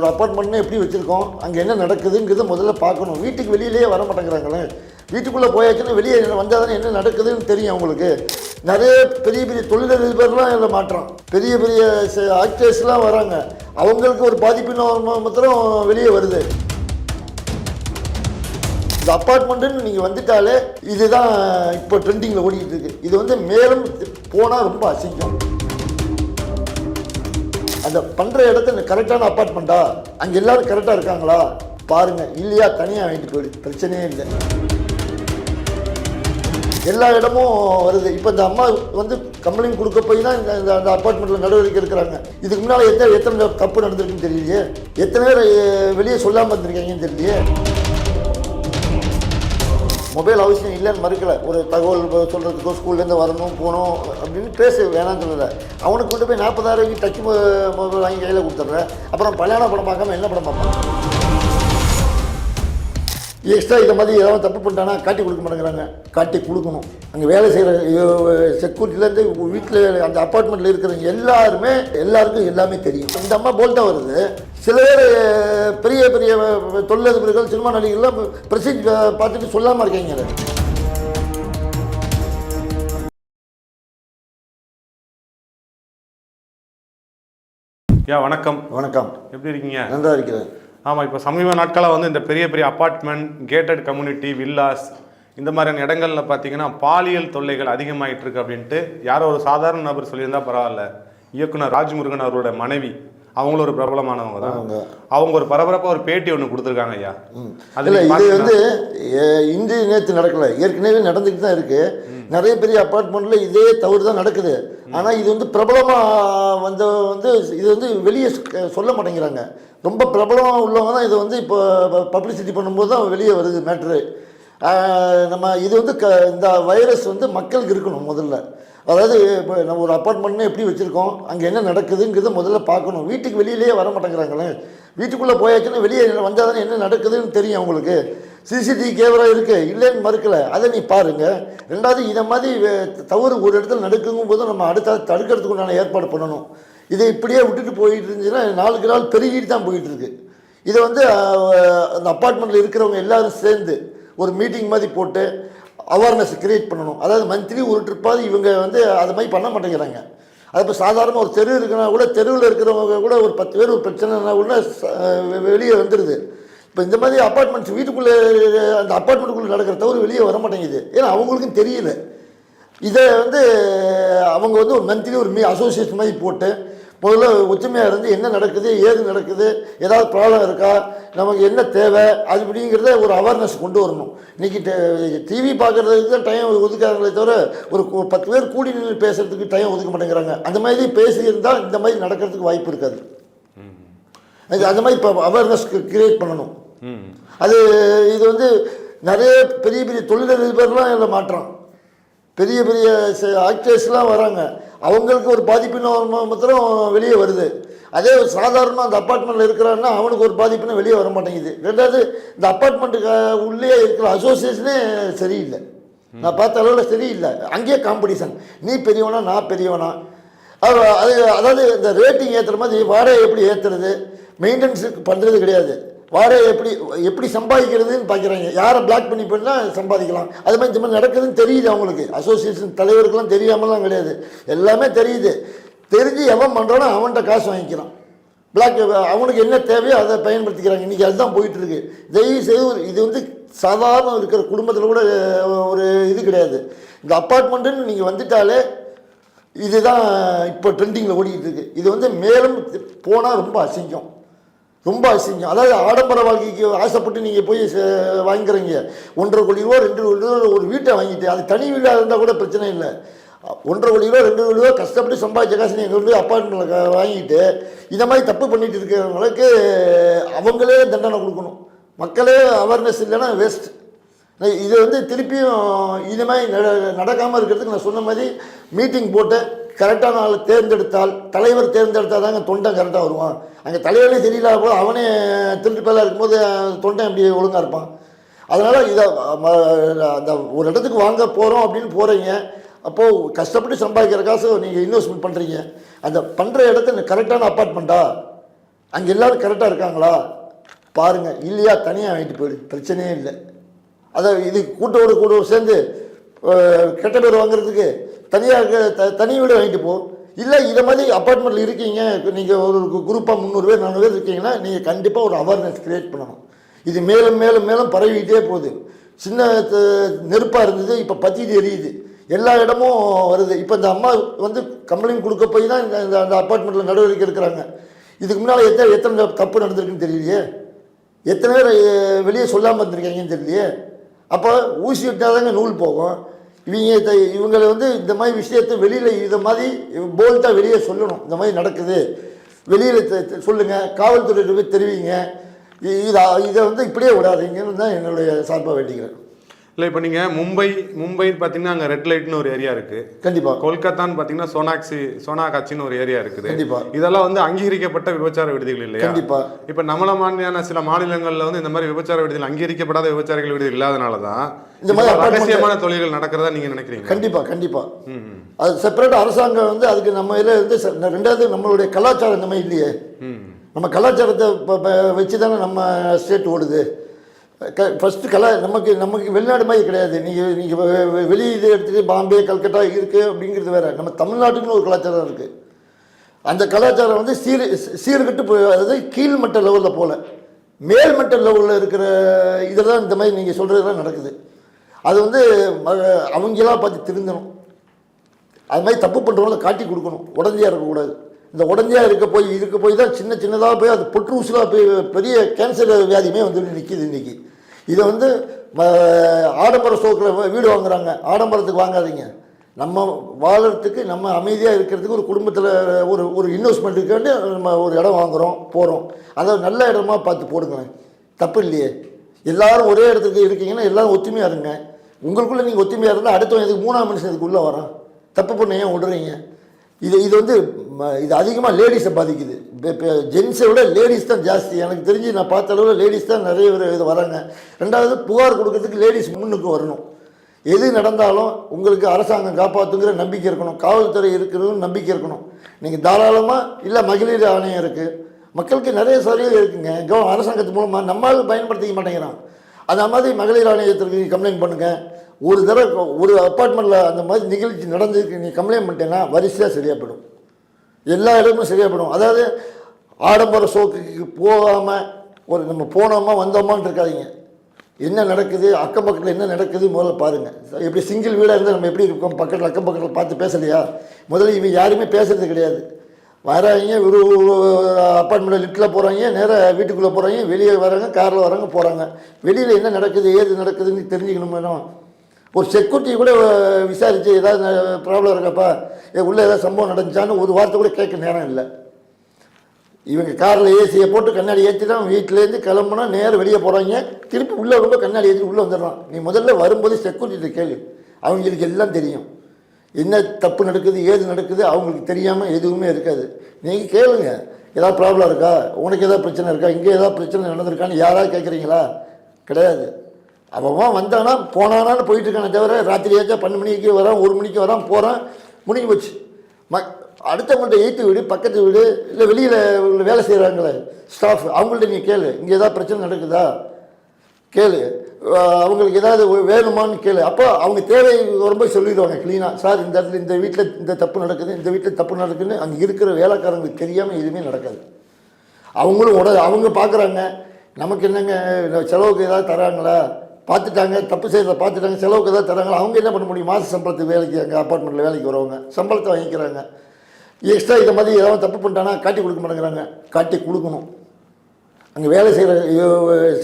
ஒரு அப்பார்ட்மெண்ட்னு எப்படி வச்சுருக்கோம்? அங்கே என்ன நடக்குதுங்கிறத முதல்ல பார்க்கணும். வீட்டுக்கு வெளியிலேயே வர மாட்டேங்கிறாங்களே. வீட்டுக்குள்ளே போயாச்சுன்னா வெளியே வந்தால் தானே என்ன நடக்குதுன்னு தெரியும் அவங்களுக்கு. நிறைய பெரிய பெரிய தொழிலதிபர்லாம் இதில் மாற்றம் பெரிய பெரிய ஆக்டர்ஸ்லாம் வராங்க. அவங்களுக்கு ஒரு பாதிப்பின் மாத்திரம் வெளியே வருது. இந்த அப்பார்ட்மெண்ட்டுன்னு நீங்கள் வந்துட்டாலே இதுதான் இப்போ ட்ரெண்டிங்கில் ஓடிக்கிட்டு இருக்கு. இது வந்து மேலும் போனால் ரொம்ப அசிங்கம். அந்த பண்ணுற இடத்துல கரெக்டான அப்பார்ட்மெண்ட்டா அங்கே எல்லாரும் கரெக்டாக இருக்காங்களா? பாருங்கள் இல்லையா தனியாக வாங்கிட்டு போயிடு. பிரச்சனையே இல்லை. எல்லா இடமும் வருது. இப்போ இந்த அம்மா வந்து கம்ப்ளைண்ட் கொடுக்க போய் தான் இந்த அந்த அப்பார்ட்மெண்ட்டில் நடவடிக்கை எடுக்கிறாங்க. இதுக்கு முன்னால் எத்தனை எத்தனை தப்பு நடந்திருக்குன்னு தெரியலையே? எத்தனை பேர் வெளியே சொல்லாமல் இருந்திருக்காங்கன்னு தெரியலையே? மொபைல் அவசியம் இல்லைன்னு மறுக்கல. ஒரு தகவல் சொல்கிறதுக்கோ ஸ்கூல்லேருந்து வரணும் போகணும் அப்படின்னு பேச வேணாம்னு சொல்லலை அவனுக்கு கொண்டு போய் நாற்பதாயிரம் டச் மொபைல் வாங்கி கையில் கொடுத்துட்றேன். அப்புறம் கல்யாண படம் பார்க்காம என்ன படம் பார்ப்பான்? எக்ஸ்ட்ரா இதை மாதிரி ஏதாவது தப்பு பண்ணிட்டானா காட்டி கொடுக்க மாட்டேங்கிறாங்க. காட்டி கொடுக்கணும். அங்கே வேலை செய்கிற செக்யூரிட்டிலேருந்து வீட்டில் அந்த அப்பார்ட்மெண்ட்டில் இருக்கிறவங்க எல்லாருமே எல்லாருக்கும் எல்லாமே தெரியும். இந்த அம்மா போல்ட்டா வருது. சில பேர் பெரிய பெரிய தொழிலதிபர்கள் சினிமா நடிகர்கள்லாம் பிரசிட் பார்த்துட்டு சொல்லாமல் இருக்காங்க. யா வணக்கம். வணக்கம். எப்படி இருக்கீங்க? நன்றா இருக்கிறேன். ஆமாம் இப்போ சமீப நாட்களாக வந்து இந்த பெரிய பெரிய அப்பார்ட்மெண்ட் கேட்டட் கம்யூனிட்டி வில்லாஸ் இந்த மாதிரியான இடங்கள்ல பார்த்தீங்கன்னா பாலியல் தொல்லைகள் அதிகமாயிட்டு இருக்கு அப்படின்ட்டு யாரோ ஒரு சாதாரண நபர் சொல்லியிருந்தா பரவாயில்ல. இயக்குனர் ராஜ்முருகன் அவரோட மனைவி அவங்களும் ஒரு பிரபலமானவங்க தான். அவங்க அவங்க ஒரு பரபரப்பாக ஒரு பேட்டி ஒன்று கொடுத்துருக்காங்க ஐயா. அது இல்லை நீங்க இது வந்து இன்று நேற்று நடக்கல. ஏற்கனவே நடந்துக்கிட்டு தான் இருக்கு. நிறைய பெரிய அப்பார்ட்மெண்ட்ல இதே தவறு தான் நடக்குது. ஆனால் இது வந்து பிரபலமாக வந்த வந்து இது வந்து வெளியே சொல்ல மாட்டேங்கிறாங்க. ரொம்ப பிரபலமாக உள்ளவங்க தான் இதை வந்து இப்போ பப்ளிசிட்டி பண்ணும்போது தான் வெளியே வருது மேட்ரு நம்ம இது வந்து க இந்த வைரஸ் வந்து மக்களுக்கு இருக்கணும் முதல்ல. அதாவது இப்போ நம்ம ஒரு அப்பார்ட்மெண்ட்னு எப்படி வச்சுருக்கோம் அங்கே என்ன நடக்குதுங்கிறத முதல்ல பார்க்கணும். வீட்டுக்கு வெளியிலேயே வர மாட்டேங்கிறாங்களே வீட்டுக்குள்ளே போயாச்சுன்னா வெளியே வந்தால் தானே என்ன நடக்குதுன்னு தெரியும் அவங்களுக்கு. சிசிடிவி கேமரா இருக்குது இல்லைன்னு மறுக்கலை. அதை நீ பாருங்கள் ரெண்டாவது இதை மாதிரி தவறு ஒரு இடத்துல நடக்குங்கும் போது நம்ம அடுத்த தடுக்கிறதுக்கு உண்டான ஏற்பாடு பண்ணணும். இதை இப்படியே விட்டுட்டு போயிட்டு இருந்துச்சுன்னா நாளுக்கு நாள் பெருகிட்டு தான் போயிட்டுருக்கு இதை வந்து அந்த அப்பார்ட்மெண்ட்டில் இருக்கிறவங்க எல்லாரும் சேர்ந்து ஒரு மீட்டிங் மாதிரி போட்டு அவேர்னஸ் கிரியேட் பண்ணணும். அதாவது மந்த்லி ஒரு ட்ரிப்பாவது இவங்க வந்து அது மாதிரி பண்ண மாட்டேங்கிறாங்க. அது இப்போ சாதாரண ஒரு தெரு இருக்குன்னா கூட தெருவில் இருக்கிறவங்க கூட ஒரு பத்து பேர் ஒரு பிரச்சனைனா கூட வெளியே வந்துடுது இப்போ இந்த மாதிரி அப்பார்ட்மெண்ட்ஸ் வீட்டுக்குள்ளே அந்த அப்பார்ட்மெண்ட்டுக்குள்ளே நடக்கிற தவிர வெளியே வர மாட்டேங்குது ஏன்னா அவங்களுக்கும் தெரியல. இதை வந்து அவங்க வந்து ஒரு மந்த்லி ஒரு மீ அசோசியேஷன் மாதிரி போட்டு முதல்ல ஒற்றுமையாக இருந்து என்ன நடக்குது ஏது நடக்குது ஏதாவது ப்ராப்ளம் இருக்கா நமக்கு என்ன தேவை அது அப்படிங்கிறத ஒரு அவேர்னஸ் கொண்டு வரணும். இன்னைக்கு டிவி பார்க்குறதுக்கு தான் டைம் ஒதுக்காங்களே தவிர ஒரு பத்து பேர் கூடி நின்று பேசுறதுக்கு டைம் ஒதுக்க மாட்டேங்கிறாங்க. அந்த மாதிரி பேசியிருந்தால் இந்த மாதிரி நடக்கிறதுக்கு வாய்ப்பு இருக்காது. இது அந்த மாதிரி இப்போ அவேர்னஸ் கிரியேட் பண்ணணும். அது இது வந்து நிறைய பெரிய பெரிய தொழிலதிபர்லாம் இதில் மாற்றம் பெரிய பெரிய ஆக்டர்ஸ்லாம் வராங்க. அவங்களுக்கு ஒரு பாதிப்புன்னு மாத்திரம் வெளியே வருது. அதே சாதாரணமாக அந்த அப்பார்ட்மெண்ட்டில் இருக்கிறான்னா அவனுக்கு ஒரு பாதிப்புன்னு வெளியே வர மாட்டேங்குது. ரெண்டாவது இந்த அப்பார்ட்மெண்ட்டுக்கு உள்ளே இருக்கிற அசோசியேஷனே சரியில்லை. நான் பார்த்த அளவில் சரியில்லை. அங்கேயே காம்படிஷன் நீ பெரியவனா நான் பெரியவனா. அது அது அதாவது இந்த ரேட்டிங் ஏற்றுற மாதிரி வாடகை எப்படி ஏற்றுறது மெயின்டெனன்ஸுக்கு பண்ணுறது கிடையாது. வாடகை எப்படி எப்படி சம்பாதிக்கிறதுன்னு பார்க்குறாங்க யாரை பிளாக் பண்ணி பண்ணால் சம்பாதிக்கலாம். அது மாதிரி இந்த மாதிரி நடக்குதுன்னு தெரியுது அவங்களுக்கு. அசோசியேஷன் தலைவருக்கெல்லாம் தெரியாமலாம் கிடையாது. எல்லாமே தெரியுது. தெரிஞ்சு எவன் பண்ணுறானோ அவன்கிட்ட காசு வாங்கிக்கிறான். பிளாக் அவனுக்கு என்ன தேவையோ அதை பயன்படுத்திக்கிறாங்க. இன்றைக்கி அதுதான் போயிட்டுருக்கு. தயவு செய்து இது வந்து சாதாரண இருக்கிற குடும்பத்தில் கூட ஒரு இது கிடையாது. இந்த அப்பார்ட்மெண்ட்டுன்னு நீங்கள் வந்துட்டாலே இதுதான் இப்போ ட்ரெண்டிங்கில் ஓடிக்கிட்டு இருக்கு. இது வந்து மேலும் போனால் ரொம்ப அசிங்கம். ரொம்ப அசிங்கம் அதாவது ஆடம்பர வாழ்க்கைக்கு ஆசைப்பட்டு நீங்கள் போய் வாங்கிக்கிறீங்க. ஒன்றரை கோடி ரூபா ரெண்டு கோடி ரூபா ஒரு வீட்டை வாங்கிட்டு அது தனி வீடாக இருந்தால் கூட பிரச்சனை இல்லை. ஒன்றரை கோடி ரூபா ரெண்டு கோடி ரூபா கஷ்டப்பட்டு சம்பாதிச்ச காசு நீங்கள் வந்து அப்பார்ட்மெண்ட்டில் வாங்கிட்டு இந்த மாதிரி தப்பு பண்ணிட்டு இருக்கிறவங்களுக்கு அவங்களே தண்டனை கொடுக்கணும். மக்களே அவேர்னஸ் இல்லைன்னா வேஸ்ட் இதை இது வந்து திருப்பியும் இது மாதிரி நட நடக்காமல் இருக்கிறதுக்கு நான் சொன்ன மாதிரி மீட்டிங் போட்டு கரெக்டான ஆள் தேர்ந்தெடுத்தால் தலைவர் தேர்ந்தெடுத்தால் தாங்க தொண்டை கரெக்டாக வருவான். அங்கே தலைவரே சரியில்லாத போது அவனே திருட்டு பேலாக இருக்கும்போது தொண்டை எப்படி ஒழுங்காக இருப்பான்? அதனால் இதை ம- அந்த ஒரு இடத்துக்கு வாங்க போகிறோம் அப்படின்னு போகிறீங்க அப்போது கஷ்டப்பட்டு சம்பாதிக்கிற காசு நீங்கள் இன்வெஸ்ட்மெண்ட் பண்ணுறீங்க அந்த பண்ணுற இடத்துல கரெக்டான அப்பார்ட்மெண்ட்டா அங்கே எல்லாரும் கரெக்டாக இருக்காங்களா? பாருங்கள் இல்லையா? தனியாக வாங்கிட்டு போயிடு. பிரச்சனையே இல்லை. அதை இது கூட்டோடு கூட சேர்ந்து கெட்ட பேர் வாங்குறதுக்கு தனியாக த தனி வீடு வாங்கிட்டு போ. இல்லை இதை மாதிரி அப்பார்ட்மெண்ட்டில் இருக்கீங்க நீங்கள் ஒரு குரூப்பாக முந்நூறு பேர் நானூறு பேர் இருக்கீங்கன்னா நீங்கள் கண்டிப்பாக ஒரு அவேர்னஸ் க்ரியேட் பண்ணணும். இது மேலும் மேலும் மேலும் பரவிக்கிட்டே போகுது. சின்ன நெருப்பாக இருந்தது இப்போ பற்றிட்டு எரியுது. எல்லா இடமும் வருது. இப்போ இந்த அம்மா வந்து கம்ப்ளைண்ட் கொடுக்க போய் தான் இந்த அந்த அப்பார்ட்மெண்ட்டில் நடவடிக்கை எடுக்கிறாங்க. இதுக்கு முன்னால் எத்தனை எத்தனை தப்பு நடந்திருக்குன்னு தெரியலையே? எத்தனை பேர் வெளியே சொல்லாமல் இருந்திருக்காங்கன்னு தெரியலையே? அப்போ ஊசி விட்டாதாங்க நூல் போகும். இவங்க இவங்களை வந்து இந்த மாதிரி விஷயத்தை வெளியில் இதை மாதிரி போல்ட்டாக வெளியே சொல்லணும். இந்த மாதிரி நடக்குது. வெளியில் சொல்லுங்கள் காவல்துறையிட்ட போய் தெரிவிங்க. இதை இதை வந்து இப்படியே விடாதீங்கன்னு தான் என்னுடைய சார்பாக வேண்டிக்கிறேன். இல்லை இப்போ நீங்கள் மும்பை மும்பை பார்த்தீங்கன்னா அங்கே ரெட் லைட்னு ஒரு ஏரியா இருக்குது கண்டிப்பாக கொல்கத்தான்னு பார்த்தீங்கன்னா சோனாக்சி சோனாகாட்சின்னு ஒரு ஏரியா இருக்குது. கண்டிப்பா. இதெல்லாம் வந்து அங்கீகரிக்கப்பட்ட விபச்சார விடுதிகள் இல்லையா? கண்டிப்பா. இப்போ நம்மள மாதிரியான சில மாநிலங்கள்ல வந்து இந்த மாதிரி விபச்சார விடுதிகள் அங்கீகரிக்கப்படாத விபச்சாரிகள் விடுதிகள் இல்லாதனால தான் இந்த மாதிரி ரகசியமான தொழில்கள் நடக்கிறதா நீங்க நினைக்கிறீங்க? கண்டிப்பாக கண்டிப்பாக அது செப்பரேட் அரசாங்கம் வந்து அதுக்கு நம்ம இதில் வந்து ரெண்டாவது நம்மளுடைய கலாச்சாரம் இந்த மாதிரி இல்லையே. நம்ம கலாச்சாரத்தை வச்சு தானே நம்ம ஸ்டேட் ஓடுது. க ஃபஸ்ட்டு கலா நமக்கு நமக்கு வெளிநாடு மாதிரி கிடையாது. நீங்கள் நீங்கள் வெளி இது எடுத்துகிட்டு பாம்பே கல்கட்டா இருக்குது அப்படிங்கிறது வேற. நம்ம தமிழ்நாட்டுக்குன்னு ஒரு கலாச்சாரம் இருக்குது அந்த கலாச்சாரம் வந்து சீர் சீர்கட்டு போய் அதாவது கீழ்மட்ட லெவலில் போகல மேல்மட்ட லெவலில் இருக்கிற இதெல்லாம் இந்த மாதிரி நீங்கள் சொல்கிறதெல்லாம் நடக்குது. அது வந்து அவங்களாம் பார்த்து திருந்தணும். அது மாதிரி தப்பு பண்ணுறவங்கள காட்டி கொடுக்கணும். உடனடியாக இருக்கக்கூடாது. இந்த உடஞ்சியாக இருக்க போய் இருக்க போய் தான் சின்ன சின்னதாக போய் அது புற்று போய் பெரிய கேன்சர் வியாதியுமே வந்து நிற்கிது இன்றைக்கி இதை வந்து ஆடம்பர சோக்கில் வீடு வாங்குறாங்க. ஆடம்பரத்துக்கு வாங்காதீங்க. நம்ம வாழறதுக்கு நம்ம அமைதியாக இருக்கிறதுக்கு ஒரு குடும்பத்தில் ஒரு ஒரு இன்வெஸ்ட்மெண்ட்டுக்கு வேண்டி நம்ம ஒரு இடம் வாங்குகிறோம் போகிறோம் அதை நல்ல இடமா பார்த்து போடுங்களேன். தப்பு இல்லையே. எல்லோரும் ஒரே இடத்துக்கு இருக்கீங்கன்னா எல்லாரும் ஒத்துமையாக இருங்க. உங்களுக்குள்ளே நீங்கள் ஒத்துமையாக இருந்தால் அடுத்தவன் இதுக்கு மூணாம் மனுஷன் இதுக்குள்ளே வரான்? தப்பு பண்ண ஏன் விடுறீங்க இது இது வந்து இது அதிகமாக லேடிஸை பாதிக்குது. ஜென்ஸை விட லேடிஸ் தான் ஜாஸ்தி. எனக்கு தெரிஞ்சு நான் பார்த்த அளவில் லேடிஸ் தான் நிறைய பேர் இது வராங்க. ரெண்டாவது புகார் கொடுக்கறதுக்கு லேடிஸ் முன்னுக்கு வரணும். எது நடந்தாலும் உங்களுக்கு அரசாங்கம் காப்பாற்றுங்கிற நம்பிக்கை இருக்கணும். காவல்துறை இருக்கிறதும் நம்பிக்கை இருக்கணும். நீங்கள் தாராளமாக இல்லை மகளிர் ஆணையம் இருக்குது மக்களுக்கு நிறைய சலுகை இருக்குங்க. கவ அரசாங்கத்து மூலமாக நம்மளால் பயன்படுத்திக்க மாட்டேங்கிறான். அந்த மாதிரி மகளிர் ஆணையத்திற்கு நீ கம்ப்ளைண்ட் பண்ணுங்கள் ஒரு தடவை ஒரு அப்பார்ட்மெண்ட்டில் அந்த மாதிரி நிகழ்ச்சி நடந்ததுக்கு நீ கம்ப்ளைண்ட் பண்ணிட்டேன்னா வரிசையாக சரியாக போயிடும். எல்லா இடமும் சரியாக போயிடும் அதாவது ஆடம்பர சோக்குக்கு போகாமல் ஒரு நம்ம போனோமா வந்தோமான்னு இருக்காதீங்க. என்ன நடக்குது அக்கம் பக்கத்தில் என்ன நடக்குது முதல்ல பாருங்கள் எப்படி சிங்கிள் வீடாக இருந்தால் நம்ம எப்படி இருக்கோம்? பக்கத்தில் அக்கம் பக்கத்தில் பார்த்து பேசலையா? முதல்ல இவங்க யாருமே பேசுறது கிடையாது. வராங்க ஒரு அப்பார்ட்மெண்ட்டில் லிஃப்ட்டில் போகிறாங்க நேராக வீட்டுக்குள்ளே போகிறாங்க வெளியே வராங்க காரில் வராங்க போகிறாங்க வெளியில் என்ன நடக்குது ஏது நடக்குதுன்னு தெரிஞ்சுக்கணும் ஒரு செக்யூரிட்டி கூட விசாரித்து ஏதாவது ப்ராப்ளம் இருக்கப்பா ஏ உள்ளே ஏதாவது சம்பவம் நடந்துச்சான்னு ஒரு வார்த்தை கூட கேட்க நேரம் இல்லை. இவங்க காரில் ஏசியை போட்டு கண்ணாடி ஏற்றி தான் வீட்டிலேருந்து கிளம்புனா நேரம் வெளியே போகிறாங்க திருப்பி உள்ளே ரொம்ப கண்ணாடி ஏற்றி உள்ளே வந்துடுறான். நீ முதல்ல வரும்போது செக்யூரிட்டி கேளு. அவங்களுக்கு எல்லாம் தெரியும். என்ன தப்பு நடக்குது ஏது நடக்குது அவங்களுக்கு தெரியாமல் எதுவுமே இருக்காது. நீங்கள் கேளுங்க. ஏதாவது ப்ராப்ளம் இருக்கா? உனக்கு ஏதாவது பிரச்சனை இருக்கா? இங்கே ஏதாவது பிரச்சனை நடந்திருக்கான்னு யாராவது கேட்குறீங்களா கிடையாது. அவன் வந்தானா போனானான்னு போயிட்டுருக்கானே தவிர ராத்திரியாச்சும் பன்னெண்டு மணிக்கு வரான் ஒரு மணிக்கு வரான் போகிறான் முடிஞ்சு போச்சு. ம அடுத்தவங்கள்ட்ட எய்த்து வீடு பக்கத்து வீடு இல்லை வெளியில் வேலை செய்கிறாங்களே ஸ்டாஃப் அவங்கள்ட்ட நீ கேளு இங்கே ஏதாவது பிரச்சனை நடக்குதா? கேளு. அவங்களுக்கு ஏதாவது வேணுமான்னு கேளு. அப்போ அவங்க தேவை ரொம்ப சொல்லிடுவாங்க க்ளீனாக சார் இந்த இடத்துல இந்த வீட்டில் இந்த தப்பு நடக்குது இந்த வீட்டில் தப்பு நடக்குதுன்னு அங்கே இருக்கிற வேலைக்காரங்களுக்கு தெரியாமல் எதுவுமே நடக்காது. அவங்களும் உட அவங்க பார்க்குறாங்க நமக்கு என்னங்க இந்த செலவுக்கு ஏதாவது தராங்களா? பார்த்துட்டாங்க தப்பு செய்கிறத பார்த்துட்டாங்க செலவுக்கு ஏதாவது தராங்களா அவங்க என்ன பண்ண முடியும்? மாத சம்பளத்துக்கு வேலைக்கு அங்கே அப்பார்ட்மெண்ட்டில் வேலைக்கு வருவாங்க சம்பளத்தை வாங்கிக்கிறாங்க. எக்ஸ்ட்ரா இதை மாதிரி ஏதாவது தப்பு பண்ணிட்டானா காட்டி கொடுக்க மாட்டேங்கிறாங்க. காட்டி கொடுக்கணும். அங்கே வேலை செய்கிற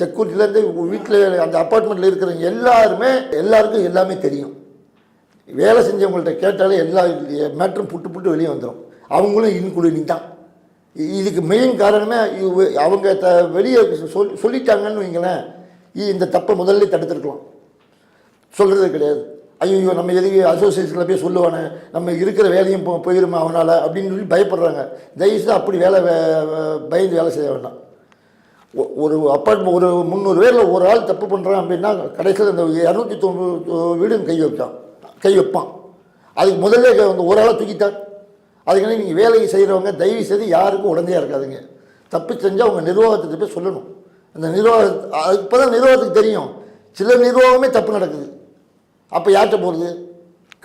செக்யூரிட்டிலேருந்து வீட்டில் அந்த அப்பார்ட்மெண்ட்டில் இருக்கிறவங்க எல்லாருமே எல்லாருக்கும் எல்லாமே தெரியும். வேலை செஞ்சவங்கள்ட்ட கேட்டாலே எல்லா மேட்டரும் புட்டு புட்டு வெளியே வந்துடும் அவங்களும் இன்குலூடிங் தான். இதுக்கு மெயின் காரணமே அவங்க த வெளியே சொல் சொல்லிட்டாங்கன்னு வைங்களேன். இந்த தப்பை முதல்ல தடுத்துருக்கலாம். சொல்கிறது கிடையாது. ஐயோ நம்ம எதுக்கு அசோசியேஷனில் போய் சொல்லுவானே நம்ம இருக்கிற வேலையும் போ போயிருமா அவனால் அப்படின்னு சொல்லி பயப்படுறாங்க. தயவுசெய்து அப்படி வேலை வே- பயந்து வேலை செய்ய வேண்டாம். ஒ- ஒரு அப்பார்ட்மெண்ட் ஒரு முந்நூறு பேரில் ஒரு ஆள் தப்பு பண்ணுறான் அப்படின்னா கடைசியில் இந்த இரநூத்தி தொண்ணூறு வீடும் கை வைப்பான். கை வைப்பான். அதுக்கு முதல்ல அந்த ஒரு ஆளை தூக்கிட்டான். அதுக்கான நீங்கள் வேலையை செய்கிறவங்க தயவு செய்து யாருக்கும் உடந்தையாக இருக்காதுங்க. தப்பு செஞ்சால் அவங்க நிர்வாகத்துக்கு போய் சொல்லணும். அந்த நிர்வாக இப்போ தான் நிர்வாகத்துக்கு தெரியும். சில நிர்வாகமே தப்பு நடக்குது. அப்போ யார்கிட்ட போகிறது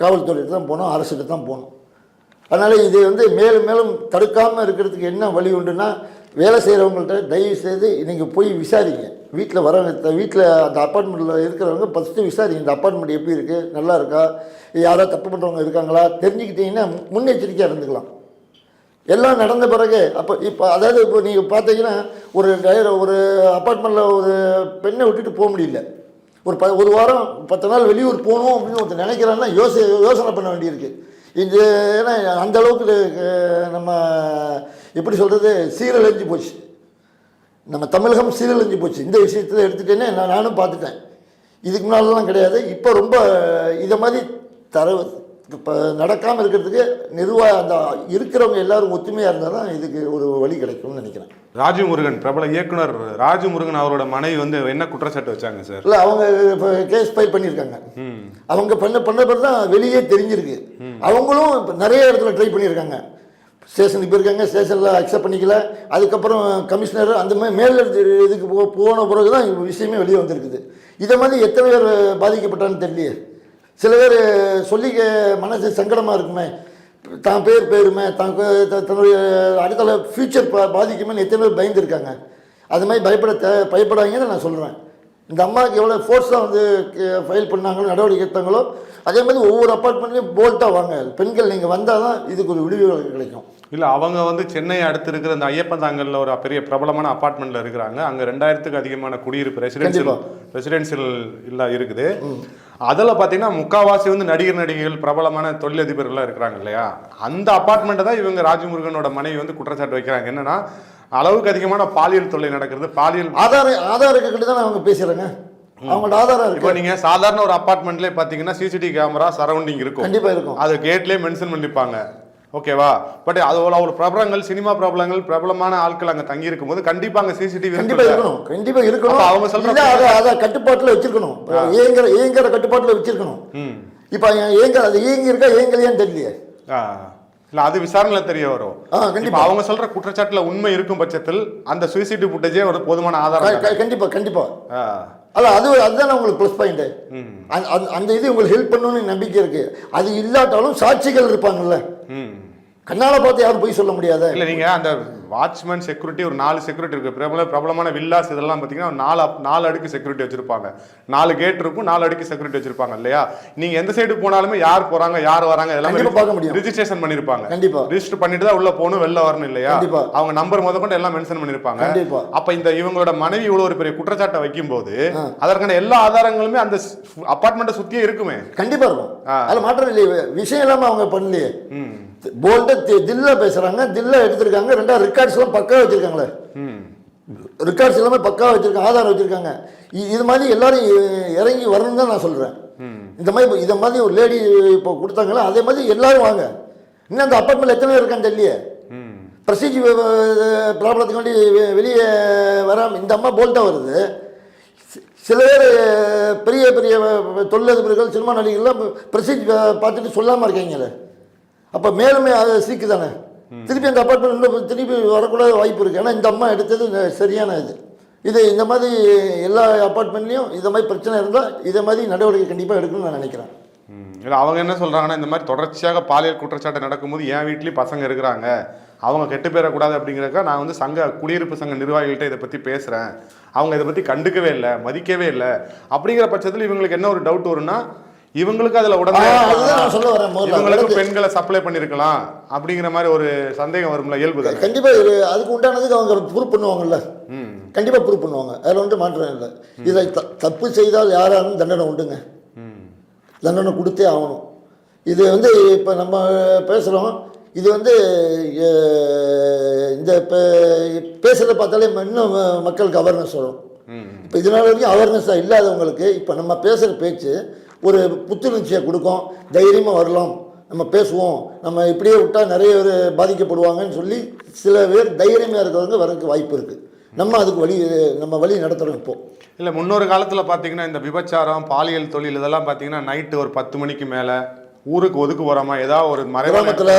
காவல்துறையிட்ட தான் போகணும் அரசுகிட்ட தான் போகணும் அதனால் இது வந்து மேலும் மேலும் தடுக்காமல் இருக்கிறதுக்கு என்ன வழி உண்டுன்னா வேலை செய்கிறவங்கள்ட்ட தயவு செய்து நீங்கள் போய் விசாரிங்க. வீட்டில் வர வீட்டில் அந்த அப்பார்ட்மெண்ட்டில் இருக்கிறவங்க ஃபஸ்ட்டு விசாரிங்க இந்த அப்பார்ட்மெண்ட் எப்படி இருக்குது நல்லா இருக்கா யாராவது தப்பு பண்ணுறவங்க இருக்காங்களா தெரிஞ்சுக்கிட்டிங்கன்னா முன்னெச்சரிக்கையாக இருந்துக்கலாம். எல்லாம் நடந்த பிறகு அப்போ இப்போ அதாவது இப்போ நீங்கள் பார்த்தீங்கன்னா ஒரு டயர் ஒரு அப்பார்ட்மெண்ட்டில் ஒரு பெண்ணை விட்டுட்டு போக முடியல. ஒரு ப ஒரு வாரம் பத்து நாள் வெளியூர் போகணும் அப்படின்னு ஒருத்தர் நினைக்கிறான்னா யோசி யோசனை பண்ண வேண்டியிருக்கு. இது ஏன்னா அந்த அளவுக்கு நம்ம எப்படி சொல்கிறது சீரழிஞ்சு போச்சு. நம்ம தமிழகம் சீரழிஞ்சு போச்சு. இந்த விஷயத்தில் எடுத்துகிட்டேன்னே நான் நானும் பார்த்துட்டேன். இதுக்கு முன்னாலலாம் கிடையாது. இப்போ ரொம்ப இதை மாதிரி தரவு இப்போ நடக்காமல் இருக்கிறதுக்கு நிர்வாக அந்த இருக்கிறவங்க எல்லாரும் ஒத்துமையாக இருந்தால் தான் இதுக்கு ஒரு வழி கிடைக்கும்னு நினைக்கிறேன். ராஜு முருகன் பிரபல இயக்குனர் ராஜு முருகன் அவரோட மனைவி வந்து என்ன குற்றச்சாட்டு வச்சாங்க சார்? இல்லை அவங்க இப்போ கேஸ் ஃபைல் பண்ணியிருக்காங்க. அவங்க பண்ண பண்ண பிறகு தான் வெளியே தெரிஞ்சிருக்கு. அவங்களும் இப்போ நிறைய இடத்துல ட்ரை பண்ணியிருக்காங்க. ஸ்டேஷனுக்கு போயிருக்காங்க ஸ்டேஷனில் அக்செப்ட் பண்ணிக்கல. அதுக்கப்புறம் கமிஷனர் அந்த மாதிரி மேல் இதுக்கு போ போன பிறகு தான் விஷயமே வெளியே வந்திருக்குது. இதை மாதிரி எத்தனை பேர் பாதிக்கப்பட்டான்னு தெரியலையே. சில பேர் சொல்லி மனசு சங்கடமாக இருக்குமே. தான் பேர் பேருமே தான் தன்னுடைய அடுத்த ஃப்யூச்சர் பாதிக்குமே எத்தனை பேர் பயந்துருக்காங்க. அது மாதிரி பயப்பட தே பயப்படாங்கன்னு நான் சொல்கிறேன் இந்த அம்மாவுக்கு எவ்வளோ ஃபோர்ஸாக வந்து ஃபைல் பண்ணாங்களோ நடவடிக்கை எடுத்தாங்களோ அதே மாதிரி ஒவ்வொரு அப்பார்ட்மெண்ட்லேயும் போல்ட்டாக வாங்க. பெண்கள் நீங்கள் வந்தால் தான் இதுக்கு ஒரு விடுவு கிடைக்கும். இல்ல அவங்க வந்து சென்னை அடுத்து இருக்கிற அந்த ஐயப்பந்தாங்கல்ல ஒரு பெரிய பிரபலமான அபார்ட்மெண்ட்ல இருக்கிறாங்க. அங்க ரெண்டாயிரத்துக்கு அதிகமான குடியிருப்பு ரெசிடென்சியல் ரெசிடென்சியல் இல்ல இருக்குது. அதுல பாத்தீங்கன்னா முக்காவாசி வந்து நடிகர் நடிகைகள் பிரபலமான தொழிலதிபர்கள்லாம் இருக்கிறாங்க இல்லையா? அந்த அபார்ட்மெண்ட்டை தான் இவங்க ராஜமுருகனோட மனைவி வந்து குற்றச்சாட்டு வைக்கிறாங்க. என்னன்னா அளவுக்கு அதிகமான பாலியல் தொல்லை நடக்கிறது பாலியல் ஆதார ஆதாரம் கிட்ட தான் அவங்க பேசுகிறாங்க அவங்களோட ஆதாரம் இப்போ நீங்க சாதாரண ஒரு அபார்ட்மெண்ட்லயே பாத்தீங்கன்னா சிசிடிவி கேமரா சரௌண்டிங் இருக்கும். கண்டிப்பாக இருக்கும். அது கேட்லயே மென்ஷன் பண்ணிருப்பாங்க ஓகேவா? பட் அது ஒரு பிரபலங்கள் சினிமா பிரபலங்கள் பிரபலமான ஆட்கள் அங்க தங்கி இருக்கும்போது கண்டிப்பா அங்க சிசிடிவி கண்டிப்பா இருக்கணும். கண்டிப்பா இருக்கணும். அவங்க சொல்ற இல்ல அதை அதை கட்டுப்பாட்டுல வச்சிருக்கணும். ஏங்குற ஏங்குற கட்டுப்பாட்டுல வச்சிருக்கணும். இப்ப ஏங்க அது ஏங்கி இருக்கா ஏங்கலையான்னு தெரியலையே. ஆ. இல்ல அது விசாரணையில தெரிய வரும். ஆ இப்ப கண்டிப்பா. அவங்க சொல்ற குற்றச்சாட்டுல உண்மை இருக்கும் பட்சத்தில் அந்த சுயசிட்டி ஃபுட்டேஜே ஒரு போதுமான ஆதாரம் க- கண்டிப்பா கண்டிப்பா. ஆ. அல்ல அது அதுதானே உங்களுக்கு ப்ளஸ் பாயிண்ட் ம். அந்த இது உங்களுக்கு ஹெல்ப் பண்ணணும்னு நம்பிக்கை இருக்கு. அது இல்லாட்டாலும் சாட்சிகள் இருப்பாங்கல்ல. கண்ணால பார்த்து யாரும் போய் சொல்ல முடியாத. இல்ல நீங்க அந்த வாட்ச்மேன் செக்யூரிட்டி ஒரு நாலு செக்யூரிட்டி இருக்கு. பிரபல பிரபலமான வில்லாஸ் இதெல்லாம் பாத்தீங்கன்னா ஒரு நாலு நாலு அடுக்கு செக்யூரிட்டி வச்சிருப்பாங்க. நாலு கேட் இருக்கும் நாலு அடுக்கு செக்யூரிட்டி வச்சிருப்பாங்க இல்லையா? நீங்க எந்த சைடு போனாலுமே யார் போறாங்க யார் வராங்க கண்டிப்பா பார்க்க முடியும். ரிஜிஸ்ட்ரேஷன் பண்ணிருப்பாங்க. கண்டிப்பா. ரிஜிஸ்டர் பண்ணிட்டு தான் உள்ள போகணும் வெளில வரணும் இல்லையா? கண்டிப்பா. அவங்க நம்பர் முத கொண்டு எல்லாம் மென்ஷன் பண்ணிருப்பாங்க. அப்ப இந்த இவங்களோட மனைவி இவ்வளவு ஒரு பெரிய குற்றச்சாட்டை வைக்கும்போது. அதற்கான எல்லா ஆதாரங்களுமே அந்த அபார்ட்மெண்ட்டை சுத்தியே இருக்குமே. கண்டிப்பா இருக்கும். அதுல மாற்றம் இல்லையே விஷயம் இல்லாம அவங்க பண்ணலையே. ம். போல்ட தில்ல பேசுறாங்க தில்ல எடுத்திருக்காங்க ரெண்டாவது ரெக்கார்ட்ஸ் எல்லாம் பக்கா வச்சிருக்காங்களே. ம் ரெக்கார்ட்ஸ் எல்லாமே பக்கா வச்சிருக்காங்க ஆதாரம் வச்சிருக்காங்க. இ- இது மாதிரி எல்லாரும் இறங்கி வரணும்னு தான் நான் சொல்றேன். இந்த மாதிரி இப்போ- இதை மாதிரி ஒரு லேடி இப்போ கொடுத்தாங்களா அதே மாதிரி எல்லாரும் வாங்க. இன்னும் அந்த அப்பார்ட்மெண்ட் எத்தனை பேர் இருக்கான்னு தெரியலையே. ப்ராப்ளத்துக்கு வேண்டி வெ- வெளியே வராமல் இந்த அம்மா போல்ட்டாக வருது. சில பேர் பெரிய பெரிய தொழிலதிபர்கள் சினிமா நடிகர்கள்லாம் பிரசிஜ் பார்த்துட்டு சொல்லாமல் இருக்காங்களே. அப்போ மேலுமே அது சீக்கு தானே? திருப்பி அந்த அப்பார்ட்மெண்ட் இன்னும் திருப்பி வரக்கூடாத வாய்ப்பு இருக்குது ஏன்னா இந்த அம்மா எடுத்தது சரியான இது. இது இந்த மாதிரி எல்லா அப்பார்ட்மெண்ட்லேயும் இந்த மாதிரி பிரச்சனை இருந்தால் இதை மாதிரி நடவடிக்கை கண்டிப்பாக எடுக்கணும்னு நான் நினைக்கிறேன். இல்லை அவங்க என்ன சொல்றாங்கன்னா இந்த மாதிரி தொடர்ச்சியாக பாலியல் குற்றச்சாட்டு நடக்கும்போது என் வீட்லயும் பசங்க இருக்கிறாங்க. அவங்க கெட்டு போயிடக்கூடாது அப்படிங்கிறக்க நான் வந்து சங்க குடியிருப்பு சங்க நிர்வாகிகள்கிட்ட இதை பத்தி பேசுறேன். அவங்க இதை பத்தி கண்டுக்கவே இல்லை மதிக்கவே இல்லை. அப்படிங்கிற பட்சத்தில் இவங்களுக்கு என்ன ஒரு டவுட் வரும்னா இவங்களுக்கு அதுல உடனே அதுதான் நான் சொல்ல வரேன் இவங்களுக்கு பெண்களை சப்ளை பண்ணிருக்கலாம் அப்படிங்கிற மாதிரி ஒரு சந்தேகம் வரும்ல இயல்பு கண்டிப்பா இது அதுக்கு உண்டானதுக்கு அவங்க ப்ரூவ் பண்ணுவாங்கல்ல. ம். கண்டிப்பா ப்ரூவ் பண்ணுவாங்க. அதில் வந்து மாற்றம் இல்லை. இதை தப்பு செய்தால் யாராலும் தண்டனை உண்டுங்க. ம். தண்டனை கொடுத்தே ஆகணும். இது வந்து இப்போ நம்ம பேசுகிறோம் இது வந்து இந்த இப்போ பேசுகிறத பார்த்தாலே இன்னும் மக்களுக்கு அவேர்னஸ் வரும். இப்போ இதனால வரைக்கும் அவேர்னஸாக இல்லாதவங்களுக்கு இப்போ நம்ம பேசுகிற பேச்சு ஒரு புத்துணர்ச்சியை கொடுக்கும். தைரியமாக வரலாம். நம்ம பேசுவோம். நம்ம இப்படியே விட்டால் நிறைய பேர் பாதிக்கப்படுவாங்கன்னு சொல்லி சில பேர் தைரியமாக இருக்கிறவங்க வரதுக்கு வாய்ப்பு இருக்குது நம்ம அதுக்கு வழி நம்ம வழி நடத்துகிறோம் இப்போ. இல்லை முன்னொரு காலத்தில் பார்த்தீங்கன்னா இந்த விபச்சாரம் பாலியல் தொழில் இதெல்லாம் பார்த்தீங்கன்னா நைட்டு ஒரு பத்து மணிக்கு மேலே ஊருக்கு ஒதுக்குப்புறமா ஏதாவது ஒரு இடத்துல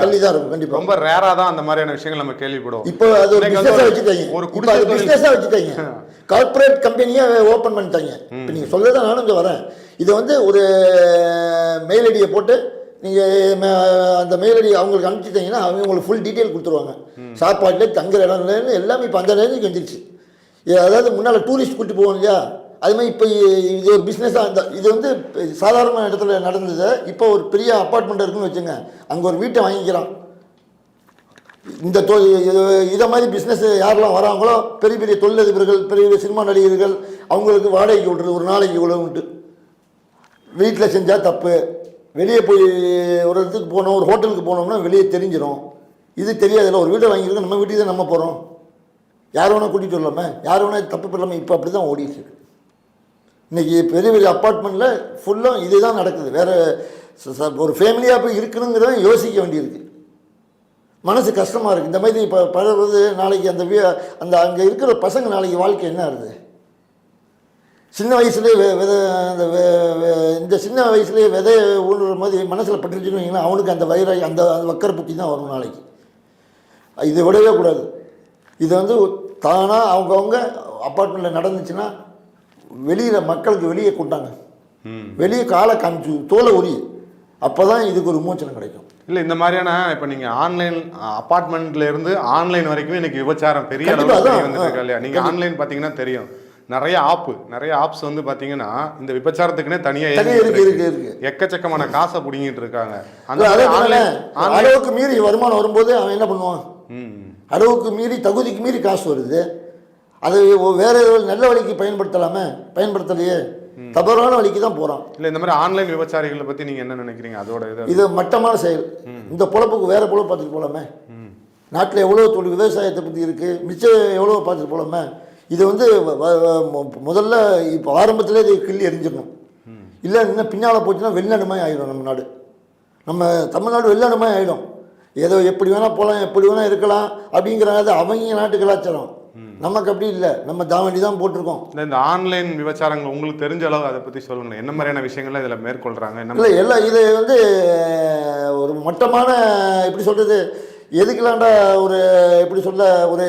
தள்ளி தான் இருக்கும் கண்டிப்பாக ரொம்ப ரேரா தான் அந்த மாதிரியான விஷயங்கள் நம்ம கேள்விப்படுவோம். இப்போ அது ஒரு பிஸ்னஸாக வச்சுட்டாங்க ஒரு குடிசை பிஸ்னஸாக வச்சுட்டாங்க கார்ப்பரேட் கம்பெனியை ஓப்பன் பண்ணிட்டாங்க. இப்போ நீங்கள் சொல்ல தான் நானும் இங்கே வரேன். இதை வந்து ஒரு மெயில் ஐடியை போட்டு நீங்கள் அந்த மெயில் ஐடி அவங்களுக்கு அனுப்பிச்சிட்டிங்கன்னா அவங்க உங்களுக்கு ஃபுல் டீட்டெயில் கொடுத்துருவாங்க. சாப்பாட்டில் தங்குற இடம்லேருந்து எல்லாமே இப்போ அந்த ரேஞ்சுக்கு வந்துருச்சு. அதாவது முன்னால் டூரிஸ்ட் கூட்டி போவோம் இல்லையா? அது மாதிரி இப்போ இது ஒரு பிஸ்னஸாக இந்த இது வந்து சாதாரண இடத்துல நடந்தது. இப்போ ஒரு பெரிய அப்பார்ட்மெண்ட் இருக்குன்னு வச்சுங்க அங்கே ஒரு வீட்டை வாங்கிக்கிறான். இந்த தொ இது- இதை மாதிரி பிஸ்னஸ் யாரெல்லாம் வராங்களோ பெரிய பெரிய தொழிலதிபர்கள் பெரிய பெரிய சினிமா நடிகர்கள் அவங்களுக்கு வாடகைக்கு விட்றது ஒரு நாளைக்கு இவ்வளோன்ட்டு வீட்டில் செஞ்சால் தப்பு. வெளியே போய் ஒரு இடத்துக்கு போனோம் ஒரு ஹோட்டலுக்கு போனோம்னா வெளியே தெரிஞ்சிடும் இது தெரியாதுல்ல ஒரு வீடை வாங்கியிருக்கோம் நம்ம வீட்டுக்கு தான் நம்ம போகிறோம் யார் வேணால் கூட்டிகிட்டு வரலாமே. யார் வேணால் தப்பு பண்ணலாமே. இப்போ அப்படி தான் ஓடிட்டு இருக்கு. இன்றைக்கி பெரிய பெரிய அப்பார்ட்மெண்ட்டில் ஃபுல்லாக இதுதான் நடக்குது. வேறு ஒரு ஃபேமிலியாக போய் இருக்கணுங்கிறத யோசிக்க வேண்டியிருக்கு. மனசு கஷ்டமாக இருக்குது இந்த மாதிரி இப்போ பழகுறது நாளைக்கு அந்த வீ அந்த அங்கே இருக்கிற பசங்க நாளைக்கு வாழ்க்கை என்ன ஆகுது சின்ன வயசுலேயே விதை அந்த வெ- இந்த சின்ன வயசுலேயே விதை ஊடுற மாதிரி மனசில் பட்டுருச்சுன்னு வைங்களேன் அவனுக்கு அந்த வயிறை அந்த வக்கர புத்தி தான் வரும் நாளைக்கு. இதை விடவே கூடாது. இது வந்து தானாக அவங்கவுங்க அப்பார்ட்மெண்ட்டில் நடந்துச்சுன்னா வெளியில் மக்களுக்கு வெளியே கொண்டாங்க. வெளியே காலை காமிச்சு தோலை உரி. அப்போ தான் இதுக்கு ஒரு விமோச்சனம் கிடைக்கும். இல்ல இந்த மாதிரியான இப்ப நீங்க ஆன்லைன் அபார்ட்மெண்ட்ல இருந்து ஆன்லைன் வரைக்குமே இன்னைக்கு விபச்சாரம் பெரிய அளவுக்கு இல்லையா? நீங்க ஆன்லைன் பாத்தீங்கன்னா தெரியும். நிறைய ஆப் நிறைய ஆப்ஸ் வந்து பாத்தீங்கன்னா இந்த விபச்சாரத்துக்குனே தனியா தனியா இயங்கிட்டு இருக்கு, இருக்கு. இருக்கு, எக்கச்சக்கமான காசை புடிங்கிட்டு இருக்காங்க. அந்த அளவுக்கு மீறி வருமானம் வரும்போது அவன் என்ன பண்ணுவான். அளவுக்கு மீறி தகுதிக்கு மீறி காசு வருது. அது வேற நல்ல வழிக்கு பயன்படுத்தலாமே? பயன்படுத்தலையே. தவறான வழிக்கு தான் போகிறான் இல்ல இந்த மாதிரி ஆன்லைன் விபச்சாரிகளை பத்தி நீங்க என்ன நினைக்கிறீங்க? அதோட இது இது மட்டமான செயல். இந்த பொழப்புக்கு வேற பொழப்பு பார்த்துட்டு போகலாமே நாட்டில் எவ்வளோ தொழில் விவசாயத்தை பற்றி இருக்குது மிச்சம் எவ்வளோ பார்த்துட்டு போகலாமே இது வந்து முதல்ல இப்போ ஆரம்பத்திலே இது கிள்ளி எரிஞ்சிடணும். இல்லை இன்னும் பின்னால் போச்சுன்னா வெளிநாடுமாய் ஆகிடும் நம்ம நாடு. நம்ம தமிழ்நாடு வெளிநாடுமாய் ஆகிடும் ஏதோ எப்படி வேணால் போகலாம் எப்படி வேணால் இருக்கலாம் அப்படிங்கிறது அவங்க நாட்டு கலாச்சாரம். நமக்கு அப்படி இல்லை. நம்ம தாவண்டி தான் போட்டிருக்கோம். இந்த- ஆன்லைன் விபச்சாரங்கள் உங்களுக்கு தெரிஞ்ச அளவு அதை பத்தி சொல்லுங்களேன். என்ன மாதிரியான விஷயங்கள்லாம் இதுல மேற்கொள்றாங்க? என்ன இல்லை எல்லாம் இது வந்து ஒரு மட்டமான எப்படி சொல்கிறது எதுக்கெல்லாம்டா ஒரு எப்படி சொல்ல ஒரு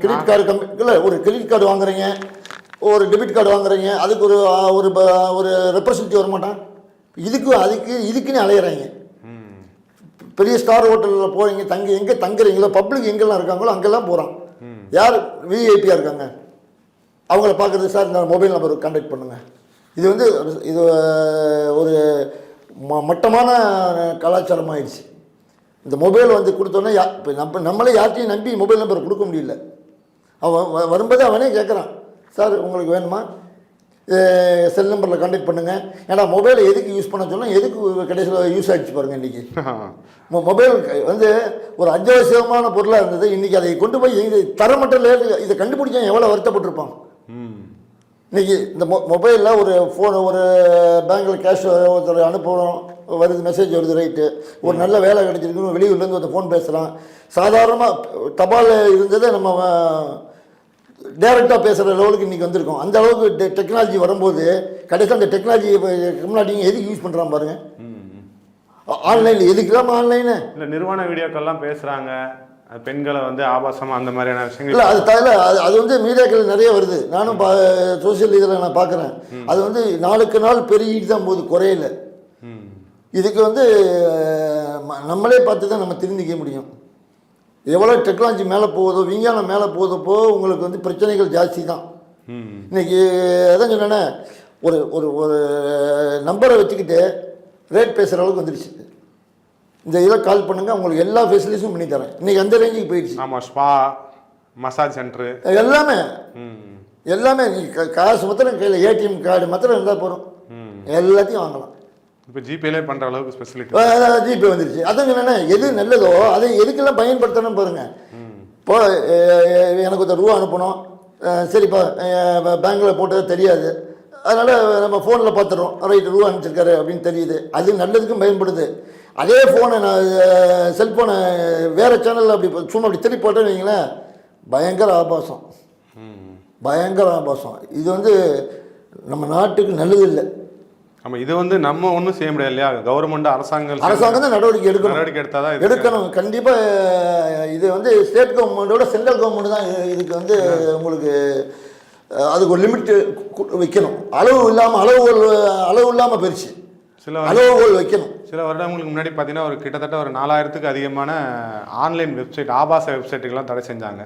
கிரெடிட் கார்டு கம்பெனி இல்லை ஒரு கிரெடிட் கார்டு வாங்குறீங்க ஒரு டெபிட் கார்டு வாங்குறீங்க அதுக்கு ஒரு ஒரு ஒரு ரெப்ரசன்டேட்டிவ் வர மாட்டான் இதுக்கு அதுக்கு இதுக்குன்னு அலையிறாங்க. பெரிய ஸ்டார் ஹோட்டலில் போகிறீங்க தங்க எங்கே தங்குறீங்களோ பப்ளிக் எங்கெல்லாம் இருக்காங்களோ அங்கெல்லாம் போகிறான் யார் விஐபியாக இருக்காங்க? அவங்கள பார்க்குறது சார் இந்த மொபைல் நம்பர் கான்டாக்ட் பண்ணுங்கள் இது வந்து இது ஒரு ம மட்டமான கலாச்சாரம் ஆயிடுச்சு இந்த மொபைல் வந்து கொடுத்தோன்னே யா இப்போ நம்ம நம்மளே யார்ட்டையும் நம்பி மொபைல் நம்பர் கொடுக்க முடியல. அவன் வரும்போது அவனே கேட்குறான் சார் உங்களுக்கு வேணுமா? செல் நம்பரில் கான்டாக்ட் பண்ணுங்கள் ஏன்னா மொபைலை எதுக்கு யூஸ் பண்ண சொன்னால் எதுக்கு கடைசியில் யூஸ் ஆகிடுச்சு பாருங்கள் இன்றைக்கி மொ- மொபைல் வந்து ஒரு அத்தியாவசியமான பொருளாக இருந்தது. இன்றைக்கி அதை கொண்டு போய் இது தரமட்டல இதை கண்டுபிடிச்சா எவ்வளோ வருத்தப்பட்டிருப்பான். ம். இன்றைக்கி இந்த மொ மொபைலில் ஒரு ஃபோன் ஒரு பேங்க்கில் கேஷ் ஒருத்தர் அனுப்புகிறோம் வருது மெசேஜ் வருது ரைட்டு. ஒரு நல்ல வேலை கிடைச்சிருக்கு வெளியூர்லேருந்து ஒரு ஃபோன் பேசுகிறான் சாதாரணமாக தபால் இருந்ததை நம்ம டேரெக்டாக பேசுகிற லெவலுக்கு இன்றைக்கி வந்திருக்கோம். அந்த அளவுக்கு டெ டெக்னாலஜி வரும்போது கடைசியாக அந்த டெக்னாலஜி முன்னாடி எதுக்கு யூஸ் பண்ணுறான் பாருங்கள் ஆன்லைனில் எதுக்கு இல்லாமல் ஆன்லைனு? இல்ல நிறுவன வீடியோக்கள்லாம் பேசுறாங்க. அது பெண்களை வந்து ஆபாசமா அந்த மாதிரியான விஷயங்கள் இல்லை அது தவிர அது அது வந்து மீடியாக்கள் நிறைய வருது. நானும் பா சோசியல் இதில் நான் பார்க்குறேன். அது வந்து நாளுக்கு நாள் பெருகிட்டு தான் போகுது குறையல. இதுக்கு வந்து நம்மளே பார்த்து தான் நம்ம திருந்திக்க முடியும். எவ்வளோ டெக்னாலஜி மேலே போகுதோ விஞ்ஞானம் மேலே போகுதப்போ உங்களுக்கு வந்து பிரச்சனைகள் ஜாஸ்தி தான். ம். இன்னைக்கு அதான் சொன்னேனே ஒரு ஒரு ஒரு நம்பரை வச்சுக்கிட்டு ரேட் பேசுகிற அளவுக்கு வந்துடுச்சு இந்த இதில் கால் பண்ணுங்கள் உங்களுக்கு எல்லா ஃபெசிலிட்டிஸும் பண்ணி தரேன் இன்றைக்கி அந்த ரேஞ்சுக்கு போயிடுச்சு. ஆமா ஸ்பா மசாஜ் சென்டர் எல்லாமே எல்லாமே காசு மாத்திரம் கையில் ஏடிஎம் கார்டு மாத்திரம் இருந்தால் போதும். ம். எல்லாத்தையும் வாங்கலாம். இப்போ ஜிபேலே பண்ற அளவுக்கு ஸ்பெசிலிட்டி ஜிபே வந்துருச்சு. அதான் என்னென்ன எது நல்லதோ அதை எதுக்கெல்லாம் பயன்படுத்தணும் பாருங்க. இப்போ எனக்கு ஒரு ரூபா அனுப்பணும். சரிப்பா பேங்க்கில் போட்டது தெரியாது. அதனால் நம்ம ஃபோனில் பார்த்துறோம் ரைட் ரூபா அனுப்பிச்சிருக்காரு அப்படின்னு தெரியுது. அது நல்லதுக்கும் பயன்படுது. அதே ஃபோனை நான் செல்ஃபோனை வேறு சேனலில் அப்படி சும்மா அப்படி திருப்பி போட்டேன்னு வைங்களேன் பயங்கர ஆபாசம். பயங்கர ஆபாசம். இது வந்து நம்ம நாட்டுக்கு நல்லது இல்லை. ஆமா இது வந்து நம்ம ஒன்றும் செய்ய முடியாது இல்லையா? கவர்மெண்ட் அரசாங்கம் அரசாங்கம் தான் நடவடிக்கை எடுக்கணும். நடவடிக்கை எடுத்தாதான் இது எடுக்கணும். கண்டிப்பாக இது வந்து ஸ்டேட் கவர்மெண்ட்டோட சென்ட்ரல் கவர்மெண்ட் தான் இது- இதுக்கு வந்து உங்களுக்கு அதுக்கு ஒரு லிமிட் வைக்கணும். அளவு இல்லாமல் அளவுகோல் அளவு இல்லாமல் போயிடுச்சு சில அளவுகோல் வைக்கணும். சில வருடங்களுக்கு முன்னாடி பார்த்தீங்கன்னா ஒரு கிட்டத்தட்ட ஒரு நாலாயிரத்துக்கு அதிகமான ஆன்லைன் வெப்சைட் ஆபாச வெப்சைட்டுக்கெல்லாம் தடை செஞ்சாங்க.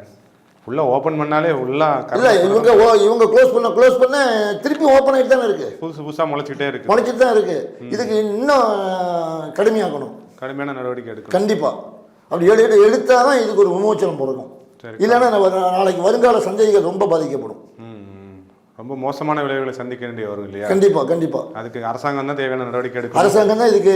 ஃபுல்லாக ஓப்பன் பண்ணாலே இல்லை ஃபுல்லாக இவங்க ஓ- இவங்க க்ளோஸ் பண்ண க்ளோஸ் பண்ண திருப்பி ஓப்பன் ஆகிட்டு தானே இருக்குது புதுசு புதுசாக முளைச்சிக்கிட்டே இருக்கு. முளைச்சிட்டு தான் இருக்குது இதுக்கு இன்னும் கடுமையாக்கணும். கடுமையான நடவடிக்கை எடுக்கணும். கண்டிப்பாக அப்படி எடு எடு எடுத்தால் தான் இதுக்கு ஒரு விமோச்சனம் பிறக்கும். இல்லைன்னா நாளைக்கு வருங்கால சந்ததிகள் ரொம்ப பாதிக்கப்படும். ரொம்ப மோசமான விளைவுகளை சந்திக்க வேண்டிய வரும் இல்லையா? கண்டிப்பாக கண்டிப்பாக அதுக்கு அரசாங்கம் தான் தேவையான நடவடிக்கை எடுக்கணும். அரசாங்கம் தான் இதுக்கு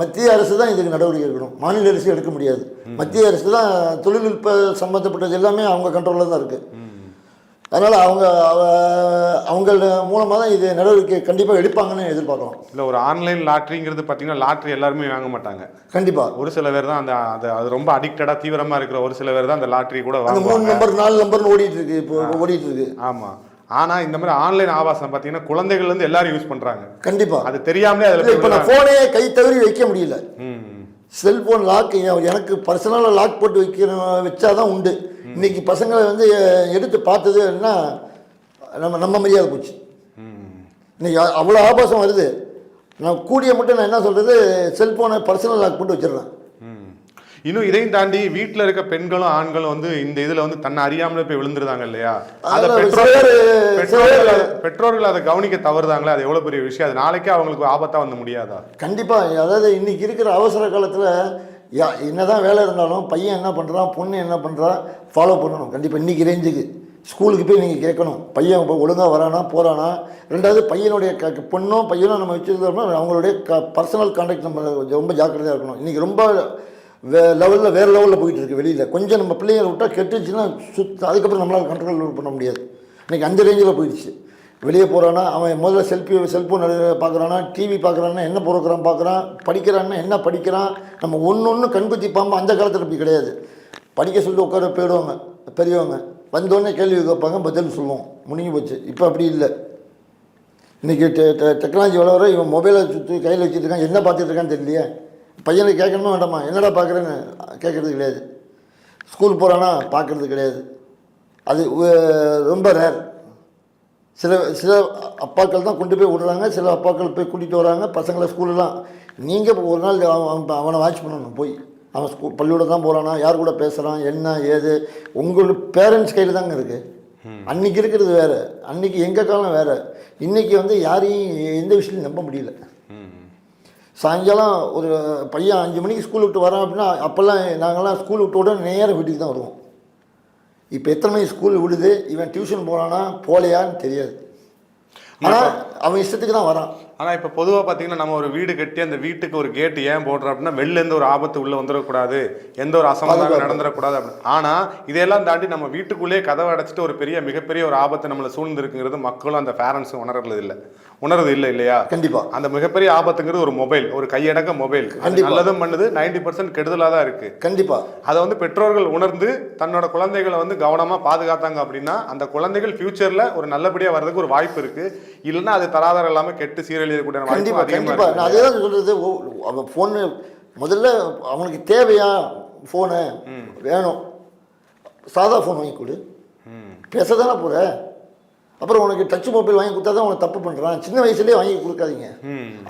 மத்திய அரசு தான் இதுக்கு நடவடிக்கை எடுக்கணும். மாநில அரசு எடுக்க முடியாது. மத்திய அரசு தான் தொழில்நுட்ப சம்மந்தப்பட்டது எல்லாமே அவங்க கண்ட்ரோலில் தான் இருக்குது. அதனால் அவங்க அவ- அவங்கள மூலமாக தான் இது நடவடிக்கை கண்டிப்பாக எடுப்பாங்கன்னு எதிர்பார்க்கலாம் இல்லை ஒரு ஆன்லைன் லாட்ரிங்கிறது பார்த்தீங்கன்னா லாட்ரி எல்லாருமே வாங்க மாட்டாங்க. கண்டிப்பாக ஒரு சில பேர் தான் அந்த அது அது ரொம்ப அடிக்டடாக தீவிரமாக இருக்கிற ஒரு சில பேர் தான் அந்த லாட்ரி கூட மூணு நம்பர் நாலு நம்பர்னு ஓடிட்டு இருக்கு இப்போ ஓடிட்டு இருக்கு. ஆமாம் ஆனால் இந்த மாதிரி ஆன்லைன் ஆபாசம் பார்த்தீங்கன்னா குழந்தைகள்லேருந்து எல்லாரும் யூஸ் பண்ணுறாங்க கண்டிப்பாக அது தெரியாமலே அதில் இப்போ நான் ஃபோனே கை தவறி வைக்க முடியல. ம். செல்போன் லாக் எனக்கு பர்சனலாக லாக் போட்டு வைக்கணும் வச்சாதான் உண்டு. இன்னைக்கு பசங்களை வந்து எடுத்து பார்த்ததுன்னா நம்ம நம்ம மரியாதை போச்சு. இன்னைக்கு அவ்வளோ ஆபாசம் வருது. நான் கூடிய மட்டும் நான் என்ன சொல்கிறது செல்ஃபோனை பர்சனல் லாக் போட்டு வச்சிடுறேன். இன்னும் இதையும் தாண்டி வீட்டில் இருக்க பெண்களும் ஆண்களும் வந்து இந்த இதில் வந்து தன்னை அறியாமலே போய் விழுந்துருந்தாங்க இல்லையா? அதை பெற்றோர்கள் அதை- கவனிக்க தவறுதாங்களே அது எவ்வளோ பெரிய விஷயம். அது நாளைக்கே அவங்களுக்கு ஆபத்தாக வந்து முடியாதா? கண்டிப்பாக அதாவது இன்னைக்கு இருக்கிற அவசர காலத்தில் யா என்னதான் வேலை இருந்தாலும் பையன் என்ன பண்ணுறான் பொண்ணு என்ன பண்ணுறான் ஃபாலோ பண்ணணும். கண்டிப்பாக இன்னைக்கு ரேஞ்சுக்கு ஸ்கூலுக்கு போய் நீங்கள் கேட்கணும். பையன் இப்போ ஒழுங்காக வரானா போகிறானா ரெண்டாவது பையனுடைய க க- பொண்ணோ பையனோ நம்ம வச்சுருந்தோம்னா அவங்களுடைய க பர்சனல் கான்டாக்ட் நம்ம ரொம்ப ஜாக்கிரதையாக இருக்கணும். இன்றைக்கி ரொம்ப வே லெவலில் வேறு லெவலில் போயிட்டு இருக்கு வெளியில். கொஞ்சம் நம்ம பிள்ளைங்களை விட்டால் கெட்டுச்சுன்னா சுத்த அதுக்கப்புறம் நம்மளால் கண்ட்ரோல் பண்ண முடியாது. இன்றைக்கி அந்த ரேஞ்சில் போயிடுச்சு. வெளியே போகிறானா அவன் முதல்ல செல்ஃபி செல்ஃபோன் பார்க்குறானா டிவி பார்க்குறான்னா என்ன ப்ரோக்ராம் பார்க்குறான் படிக்கிறான்னா என்ன படிக்கிறான் நம்ம ஒன்று ஒன்று கண்குத்தி பாம்பு அந்த காலத்தில் இப்படி கிடையாது. படிக்க சொல்லி உட்கார போயிடுவாங்க பெரியவங்க. வந்தோடனே கேள்வி கேட்பாங்க பதில் சொல்லுவோம். முடிஞ்சு போச்சு. இப்போ அப்படி இல்லை. இன்றைக்கி டெ டெ- டெக்னாலஜி வளர இவன் மொபைலை சுற்றி கையில் வச்சுட்டு இருக்கான். என்ன பார்த்துட்டு இருக்கான்னு தெரியலையே. பையனுக்கு கேட்கணுமா வேண்டாமா? என்னடா பார்க்குறேன்னு கேட்குறது கிடையாது. ஸ்கூல் போகிறானா பார்க்குறது கிடையாது. அது ரொம்ப ரேர் சில சில அப்பாக்கள் தான் கொண்டு போய் விடுறாங்க சில அப்பாக்கள் போய் கூட்டிகிட்டு வராங்க பசங்களை ஸ்கூலெலாம் நீங்கள் ஒரு நாள் அவன் அவன் அவனை வாட்ச் பண்ணணும் போய். அவன் ஸ்கூல் பள்ளியோட தான் போகிறானா யார் கூட பேசுகிறான் என்ன ஏது? உங்களோட பேரண்ட்ஸ் கையில் தாங்க இருக்குது அன்னைக்கு இருக்கிறது வேறு. அன்னைக்கு எங்கள் காலம் வேறு. இன்றைக்கி வந்து யாரையும் எந்த விஷயத்தையும் நம்ப முடியல. சாயங்காலம் ஒரு பையன் அஞ்சு மணிக்கு ஸ்கூல் விட்டு வரான் அப்படின்னா அப்போல்லாம் நாங்கள்லாம் ஸ்கூல் விட்டு உடனே நேரம் வீட்டுக்கு தான் வருவோம். இப்போ எத்தனை மணிக்கு ஸ்கூல் விடுது? இவன் டியூஷன் போகிறானா போகலையான்னு தெரியாது. ஆனால் அவன் இஷ்டத்துக்கு தான் வரான். ஆனால் இப்போ பொதுவாக பார்த்தீங்கன்னா நம்ம ஒரு வீடு கட்டி அந்த வீட்டுக்கு ஒரு கேட் ஏன் போடுறோம் அப்படின்னா வெளில எந்த ஒரு ஆபத்து உள்ள வந்துடக்கூடாது எந்த ஒரு பாதுகாப்பு. நடந்துடக்கூடாது அப்படின்னு ஆனால் இதையெல்லாம் தாண்டி நம்ம வீட்டுக்குள்ளேயே கதவை அடைச்சிட்டு ஒரு பெரிய மிகப்பெரிய ஒரு ஆபத்து நம்மளை சூழ்ந்திருக்குங்கிறது மக்களும் அந்த பேரண்ட்ஸும் உணர்றது இல்லை. உணர்றது இல்லை இல்லையா? கண்டிப்பாக அந்த மிகப்பெரிய ஆபத்துங்கிறது ஒரு மொபைல் ஒரு கையடக்க மொபைல். நல்லதும் பண்ணுது நைன்டி பர்சன்ட் கெடுதலாக தான் இருக்கு. கண்டிப்பாக அதை வந்து பெற்றோர்கள் உணர்ந்து தன்னோட குழந்தைகளை வந்து கவனமா பாதுகாத்தாங்க அப்படின்னா அந்த குழந்தைகள் ஃபியூச்சர்ல ஒரு நல்லபடியா வர்றதுக்கு ஒரு வாய்ப்பு இருக்கு. இல்லைன்னா அது தராதாரம் இல்லாம கெட்டு சீரழியக்கூடிய வாய்ப்பு கண்டிப்பாக நான் அதே தான் சொல்கிறது அவன் ஃபோனு முதல்ல அவனுக்கு தேவையா ஃபோனு வேணும். சாதா ஃபோன் வாங்கி கொடு. பேச தானே போகிற அப்புறம் உனக்கு டச் மொபைல் வாங்கி கொடுத்தா தான் உனக்கு தப்பு பண்ணுறான் சின்ன வயசுலேயே வாங்கி கொடுக்காதீங்க.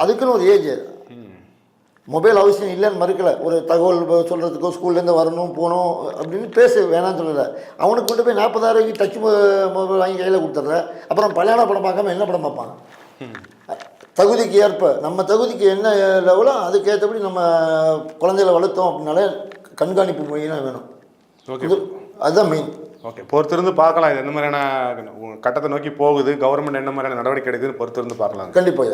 அதுக்குன்னு ஒரு ஏஜ் மொபைல் அவசியம் இல்லைன்னு மறுக்கலை. ஒரு தகவல் சொல்கிறதுக்கோ ஸ்கூல்லேருந்து வரணும் போகணும் அப்படின்னு பேச வேணாம்னு சொல்லலை. அவனுக்கு கொண்டு போய் நாற்பதாயிரம் ரூபாய்க்கு டச் மொபைல் வாங்கி கையில் கொடுத்துட்ற. அப்புறம் கல்யாண படம் பார்க்காம என்ன படம் பார்ப்பான்? தகுதிக்கு ஏற்ப நம்ம தகுதிக்கு என்ன லெவலோ அதுக்கேற்றபடி நம்ம குழந்தைகளை வளர்த்தோம் அப்படின்னாலே கண்காணிப்பு மொழியெல்லாம் வேணும். ஓகே. அதுதான் மெயின் ஓகே. பொறுத்திருந்து பார்க்கலாம். இது என்ன மாதிரியான கட்டத்தை நோக்கி போகுது? கவர்மெண்ட் என்ன மாதிரியான நடவடிக்கை எடுக்குதுன்னு பொறுத்திருந்து பார்க்கலாம். கண்டிப்பாக